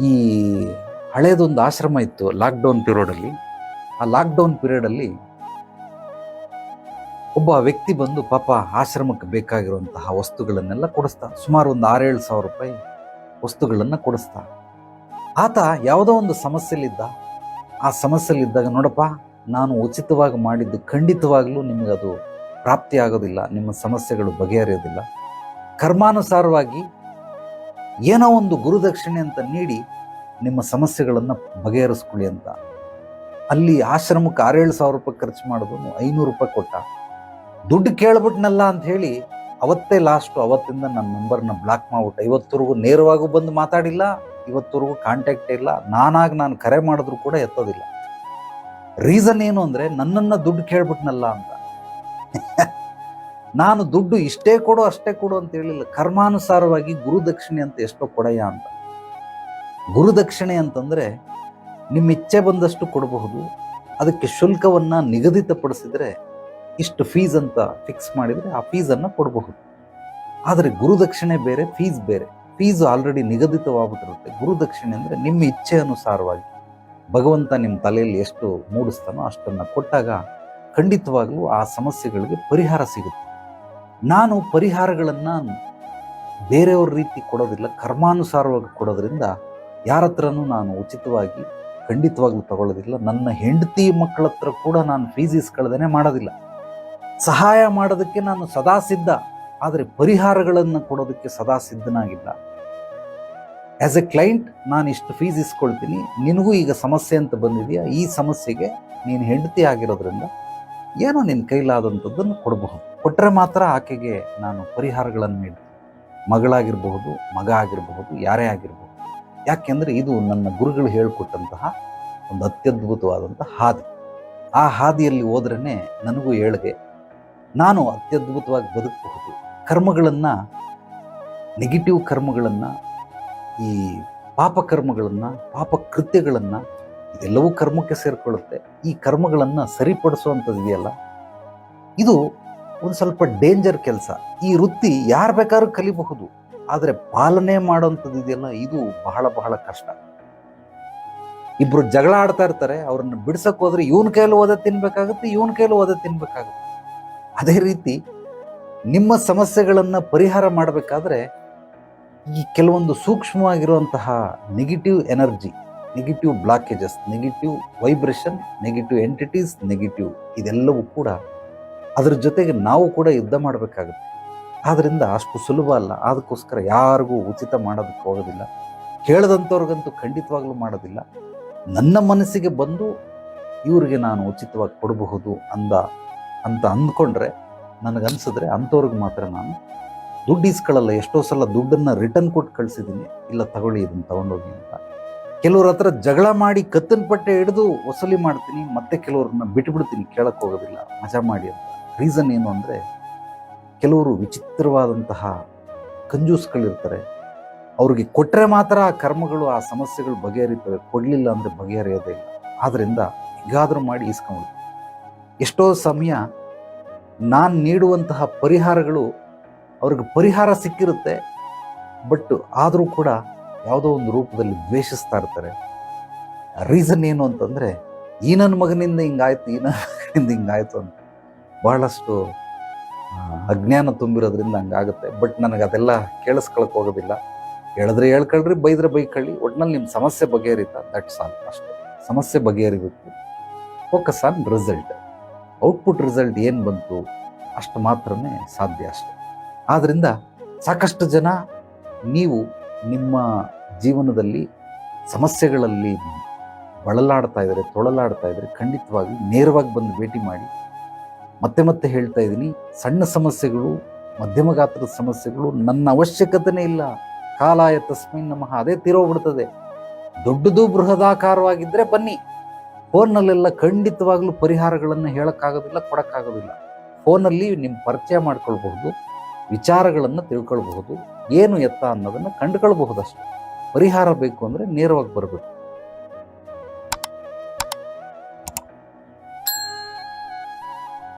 ಈ ಹಳೇದೊಂದು ಆಶ್ರಮ ಇತ್ತು ಲಾಕ್ಡೌನ್ ಪೀರಿಯಡಲ್ಲಿ. ಆ ಲಾಕ್ಡೌನ್ ಪೀರಿಯಡಲ್ಲಿ ಒಬ್ಬ ವ್ಯಕ್ತಿ ಬಂದು, ಪಾಪ, ಆಶ್ರಮಕ್ಕೆ ಬೇಕಾಗಿರುವಂತಹ ವಸ್ತುಗಳನ್ನೆಲ್ಲ ಕೊಡಿಸ್ತಾ, ಸುಮಾರು ಒಂದು ಆರೇಳು ಸಾವಿರ ರೂಪಾಯಿ ವಸ್ತುಗಳನ್ನು ಕೊಡಿಸ್ತಾ. ಆತ ಯಾವುದೋ ಒಂದು ಸಮಸ್ಯೆಲಿದ್ದ ಆ ಸಮಸ್ಯೆಲಿದ್ದಾಗ ನೋಡಪ್ಪ, ನಾನು ಉಚಿತವಾಗಿ ಮಾಡಿದ್ದು ಖಂಡಿತವಾಗ್ಲೂ ನಿಮಗದು ಪ್ರಾಪ್ತಿಯಾಗೋದಿಲ್ಲ, ನಿಮ್ಮ ಸಮಸ್ಯೆಗಳು ಬಗೆಹರಿಯೋದಿಲ್ಲ. ಕರ್ಮಾನುಸಾರವಾಗಿ ಏನೋ ಒಂದು ಗುರುದಕ್ಷಿಣೆ ಅಂತ ನೀಡಿ ನಿಮ್ಮ ಸಮಸ್ಯೆಗಳನ್ನು ಬಗೆಹರಿಸ್ಕೊಳ್ಳಿ ಅಂತ. ಅಲ್ಲಿ ಆಶ್ರಮಕ್ಕೆ ಆರೇಳು ಸಾವಿರ ರೂಪಾಯಿ ಖರ್ಚು ಮಾಡಿದ್ರು ಐನೂರು ರೂಪಾಯಿ ಕೊಟ್ಟ. ದುಡ್ಡು ಕೇಳ್ಬಿಟ್ನಲ್ಲ ಅಂತ ಹೇಳಿ ಅವತ್ತೇ ಲಾಸ್ಟು ಅವತ್ತಿಂದ ನನ್ನ ನಂಬರ್ನ ಬ್ಲಾಕ್ ಮಾಡ್ಬಿಟ್ಟು ಇವತ್ತವರೆಗೂ ನೇರವಾಗೂ ಬಂದು ಮಾತಾಡಿಲ್ಲ ಇವತ್ತವರೆಗೂ ಕಾಂಟ್ಯಾಕ್ಟ್ ಇಲ್ಲ ನಾನಾಗಿ ನಾನು ಕರೆ ಮಾಡಿದ್ರು ಕೂಡ ಎತ್ತೋದಿಲ್ಲ. ರೀಸನ್ ಏನು ಅಂದರೆ ನನ್ನನ್ನು ದುಡ್ಡು ಕೇಳ್ಬಿಟ್ನಲ್ಲ ಅಂತ. ನಾನು ದುಡ್ಡು ಇಷ್ಟೇ ಕೊಡು ಅಷ್ಟೇ ಕೊಡು ಅಂತ ಹೇಳಿಲ್ಲ. ಕರ್ಮಾನುಸಾರವಾಗಿ ಗುರುದಕ್ಷಿಣೆ ಅಂತ ಎಷ್ಟೋ ಕೊಡಯ್ಯ ಅಂತ. ಗುರುದಕ್ಷಿಣೆ ಅಂತಂದರೆ ನಿಮ್ಮ ಇಚ್ಛೆ ಬಂದಷ್ಟು ಕೊಡಬಹುದು. ಅದಕ್ಕೆ ಶುಲ್ಕವನ್ನು ನಿಗದಿತಪಡಿಸಿದರೆ ಇಷ್ಟು ಫೀಸ್ ಅಂತ ಫಿಕ್ಸ್ ಮಾಡಿದರೆ ಆ ಫೀಸನ್ನು ಕೊಡಬಹುದು. ಆದರೆ ಗುರುದಕ್ಷಿಣೆ ಬೇರೆ ಫೀಸ್ ಬೇರೆ. ಫೀಸ್ ಆಲ್ರೆಡಿ ನಿಗದಿತವಾಗ್ಬಿಟ್ಟಿರುತ್ತೆ. ಗುರುದಕ್ಷಿಣೆ ಅಂದರೆ ನಿಮ್ಮ ಇಚ್ಛೆ ಅನುಸಾರವಾಗಿ. ಭಗವಂತ ನಿಮ್ಮ ತಲೆಯಲ್ಲಿ ಎಷ್ಟು ಮೂಡಿಸ್ತಾನೋ ಅಷ್ಟನ್ನು ಕೊಟ್ಟಾಗ ಖಂಡಿತವಾಗಲೂ ಆ ಸಮಸ್ಯೆಗಳಿಗೆ ಪರಿಹಾರ ಸಿಗುತ್ತೆ. ನಾನು ಪರಿಹಾರಗಳನ್ನು ಬೇರೆಯವ್ರ ರೀತಿ ಕೊಡೋದಿಲ್ಲ, ಕರ್ಮಾನುಸಾರವಾಗಿ ಕೊಡೋದ್ರಿಂದ ಯಾರ ಹತ್ರನೂ ನಾನು ಉಚಿತವಾಗಿ, ಖಂಡಿತವಾಗ್ಲೂ ತಗೊಳ್ಳೋದಿಲ್ಲ. ನನ್ನ ಹೆಂಡತಿ ಮಕ್ಕಳ ಹತ್ರ ಕೂಡ ನಾನು ಫೀಸ್ ಇಸ್ಕೊಳ್ಳದೇನೆ ಮಾಡೋದಿಲ್ಲ. ಸಹಾಯ ಮಾಡೋದಕ್ಕೆ ನಾನು ಸದಾ ಸಿದ್ಧ, ಆದರೆ ಪರಿಹಾರಗಳನ್ನು ಕೊಡೋದಕ್ಕೆ ಸದಾ ಸಿದ್ಧನಾಗಿಲ್ಲ. ಆ್ಯಸ್ ಎ ಕ್ಲೈಂಟ್ ನಾನು ಇಷ್ಟು ಫೀಸ್ ಇಸ್ಕೊಳ್ತೀನಿ ನಿನಗೂ ಈಗ ಸಮಸ್ಯೆ ಅಂತ ಬಂದಿದೆಯಾ? ಈ ಸಮಸ್ಯೆಗೆ ನೀನು ಹೆಂಡತಿ ಆಗಿರೋದ್ರಿಂದ ಏನೋ ನಿನ್ನ ಕೈಲಾದಂಥದ್ದನ್ನು ಕೊಡಬಹುದು. ಕೊಟ್ಟರೆ ಮಾತ್ರ ಆಕೆಗೆ ನಾನು ಪರಿಹಾರಗಳನ್ನು ನೀಡ್ತೀನಿ. ಮಗಳಾಗಿರಬಹುದು, ಮಗ ಆಗಿರಬಹುದು, ಯಾರೇ ಆಗಿರಬಹುದು. ಯಾಕೆಂದರೆ ಇದು ನನ್ನ ಗುರುಗಳು ಹೇಳಿಕೊಟ್ಟಂತಹ ಒಂದು ಅತ್ಯದ್ಭುತವಾದಂಥ ಹಾದಿ. ಆ ಹಾದಿಯಲ್ಲಿ ಹೋದ್ರೇ ನನಗೂ ಏಳಿಗೆ, ನಾನು ಅತ್ಯದ್ಭುತವಾಗಿ ಬದುಕಬಹುದು. ಕರ್ಮಗಳನ್ನು ನೆಗೆಟಿವ್ ಕರ್ಮಗಳನ್ನು, ಈ ಪಾಪ ಕರ್ಮಗಳನ್ನು, ಪಾಪ ಕೃತ್ಯಗಳನ್ನು, ಇದೆಲ್ಲವೂ ಕರ್ಮಕ್ಕೆ ಸೇರಿಕೊಳ್ಳುತ್ತೆ. ಈ ಕರ್ಮಗಳನ್ನು ಸರಿಪಡಿಸುವಂಥದ್ದಿದೆಯಲ್ಲ ಇದು ಒಂದು ಸ್ವಲ್ಪ ಡೇಂಜರ್ ಕೆಲಸ. ಈ ವೃತ್ತಿ ಯಾರು ಬೇಕಾದ್ರೂ ಕಲಿಬಹುದು, ಆದರೆ ಪಾಲನೆ ಮಾಡೋವಂಥದ್ದು ಇದೆಯಲ್ಲ, ಇದು ಬಹಳ ಬಹಳ ಕಷ್ಟ. ಇಬ್ರು ಜಗಳ ಆಡ್ತಾ ಇರ್ತಾರೆ, ಅವ್ರನ್ನ ಬಿಡ್ಸಕ್ ಹೋದ್ರೆ ಇವನ್ ಕೈಯಲ್ಲಿ ಓದ ತಿನ್ಬೇಕಾಗುತ್ತೆ, ಇವನ್ ಕೈಯಲ್ಲಿ ಓದ ತಿನ್ಬೇಕಾಗುತ್ತೆ. ಅದೇ ರೀತಿ ನಿಮ್ಮ ಸಮಸ್ಯೆಗಳನ್ನು ಪರಿಹಾರ ಮಾಡಬೇಕಾದ್ರೆ ಈ ಕೆಲವೊಂದು ಸೂಕ್ಷ್ಮವಾಗಿರುವಂತಹ negative energy negative blockages negative vibration negative entities negative ಇದೆಲ್ಲವೂ ಕೂಡ ಅದ್ರ ಜೊತೆಗೆ ನಾವು ಕೂಡ ಯುದ್ಧ ಮಾಡಬೇಕಾಗುತ್ತೆ. ಆದ್ದರಿಂದ ಅಷ್ಟು ಸುಲಭ ಅಲ್ಲ. ಅದಕ್ಕೋಸ್ಕರ ಯಾರಿಗೂ ಉಚಿತ ಮಾಡೋದಕ್ಕೆ ಹೋಗೋದಿಲ್ಲ. ಕೇಳದಂಥವ್ರಿಗಂತೂ ಖಂಡಿತವಾಗ್ಲೂ ಮಾಡೋದಿಲ್ಲ. ನನ್ನ ಮನಸ್ಸಿಗೆ ಬಂದು ಇವರಿಗೆ ನಾನು ಉಚಿತವಾಗಿ ಕೊಡಬಹುದು ಅಂದ, ಅಂತ ಅಂದ್ಕೊಂಡ್ರೆ ನನಗನ್ಸಿದ್ರೆ ಅಂಥವ್ರಿಗೆ ಮಾತ್ರ ನಾನು ದುಡ್ಡು ಇಸ್ಕೊಳ್ಳಲ್ಲ ಎಷ್ಟೋ ಸಲ ದುಡ್ಡನ್ನು ರಿಟರ್ನ್ ಕೊಟ್ಟು ಕಳಿಸಿದ್ದೀನಿ. ಇಲ್ಲ ತಗೊಳ್ಳಿ, ಇದನ್ನು ತಗೊಂಡೋಗಿ ಅಂತ. ಕೆಲವ್ರ ಹತ್ರ ಜಗಳ ಮಾಡಿ ಕತ್ತನ ಪಟ್ಟೆ ಹಿಡಿದು ವಸೂಲಿ ಮಾಡ್ತೀನಿ, ಮತ್ತೆ ಕೆಲವ್ರನ್ನ ಬಿಟ್ಬಿಡ್ತೀನಿ, ಕೇಳಕ್ಕೆ ಹೋಗೋದಿಲ್ಲ. ಮಜಾ ಮಾಡಿ ಅಂತ. ರೀಸನ್ ಏನು ಅಂದರೆ ಕೆಲವರು ವಿಚಿತ್ರವಾದಂತಹ ಕಂಜೂಸ್ಗಳಿರ್ತಾರೆ ಅವ್ರಿಗೆ ಕೊಟ್ಟರೆ ಮಾತ್ರ ಆ ಕರ್ಮಗಳು, ಆ ಸಮಸ್ಯೆಗಳು ಬಗೆಹರಿತವೆ. ಕೊಡಲಿಲ್ಲ ಅಂದರೆ ಬಗೆಹರಿಯೋದೇ ಇಲ್ಲ. ಆದ್ದರಿಂದ ಹೀಗಾದರೂ ಮಾಡಿ ಇಸ್ಕೊಂಡು ಎಷ್ಟೋ ಸಮಯ ನಾನು ನೀಡುವಂತಹ ಪರಿಹಾರಗಳು ಅವ್ರಿಗೆ ಪರಿಹಾರ ಸಿಕ್ಕಿರುತ್ತೆ. ಬಟ್ ಆದರೂ ಕೂಡ ಯಾವುದೋ ಒಂದು ರೂಪದಲ್ಲಿ ದ್ವೇಷಿಸ್ತಾ ಇರ್ತಾರೆ. ರೀಸನ್ ಏನು ಅಂತಂದರೆ, ಈ ನನ್ನ ಮಗನಿಂದ ಹಿಂಗಾಯ್ತು, ಈ ನನ್ನ ಮಗನಿಂದ ಹಿಂಗಾಯ್ತು ಅಂತ. ಬಹಳಷ್ಟು ಅಜ್ಞಾನ ತುಂಬಿರೋದ್ರಿಂದ ಹಂಗಾಗುತ್ತೆ. ಬಟ್ ನನಗೆ ಅದೆಲ್ಲ ಕೇಳಿಸ್ಕೊಳಕ್ಕೆ ಹೋಗೋದಿಲ್ಲ. ಹೇಳಿದ್ರೆ ಹೇಳ್ಕೊಳ್ರಿ, ಬೈದ್ರೆ ಬೈಕೊಳ್ಳಿ. ಒಟ್ನಲ್ಲಿ ನಿಮ್ಮ ಸಮಸ್ಯೆ ಬಗೆಹರಿತಾ ದಟ್ಸ್ ಆಲ್ ಅಷ್ಟೇ. ಸಮಸ್ಯೆ ಬಗೆಹರಿಬೇಕು. Focus on result output result ಏನು ಬಂತು, ಅಷ್ಟು ಮಾತ್ರನೇ ಸಾಧ್ಯ ಅಷ್ಟೆ. ಆದ್ದರಿಂದ ಸಾಕಷ್ಟು ಜನ ನೀವು ನಿಮ್ಮ ಜೀವನದಲ್ಲಿ ಸಮಸ್ಯೆಗಳಲ್ಲಿ ಬಳಲಾಡ್ತಾ ಇದ್ದಾರೆ ತೊಳಲಾಡ್ತಾ ಇದ್ದರೆ ಖಂಡಿತವಾಗಿ ನೇರವಾಗಿ ಬಂದು ಭೇಟಿ ಮಾಡಿ ಮತ್ತೆ ಮತ್ತೆ ಹೇಳ್ತಾ ಇದ್ದೀನಿ, ಸಣ್ಣ ಸಮಸ್ಯೆಗಳು, ಮಧ್ಯಮ ಗಾತ್ರದ ಸಮಸ್ಯೆಗಳು ನನ್ನ ಅವಶ್ಯಕತೆನೇ ಇಲ್ಲ. ಕಾಲಾಯ ತಸ್ಮಿನ್ ನಮಃ. ಅದೇ ತೀರೋಗ್ಬಿಡ್ತದೆ ದೊಡ್ಡದು ಬೃಹದಾಕಾರವಾಗಿದ್ದರೆ ಬನ್ನಿ. ಫೋನ್ನಲ್ಲೆಲ್ಲ ಖಂಡಿತವಾಗಲೂ ಪರಿಹಾರಗಳನ್ನು ಹೇಳೋಕ್ಕಾಗೋದಿಲ್ಲ, ಕೊಡೋಕ್ಕಾಗೋದಿಲ್ಲ. ಫೋನಲ್ಲಿ ನಿಮ್ಮ ಪರಿಚಯ ಮಾಡ್ಕೊಳ್ಬಹುದು, ವಿಚಾರಗಳನ್ನು ತಿಳ್ಕೊಳ್ಬಹುದು, ಏನು ಎತ್ತ ಅನ್ನೋದನ್ನು ಕಂಡುಕೊಳ್ಬಹುದಷ್ಟು. ಪರಿಹಾರ ಬೇಕು ಅಂದರೆ ನೇರವಾಗಿ ಬರಬೇಕು.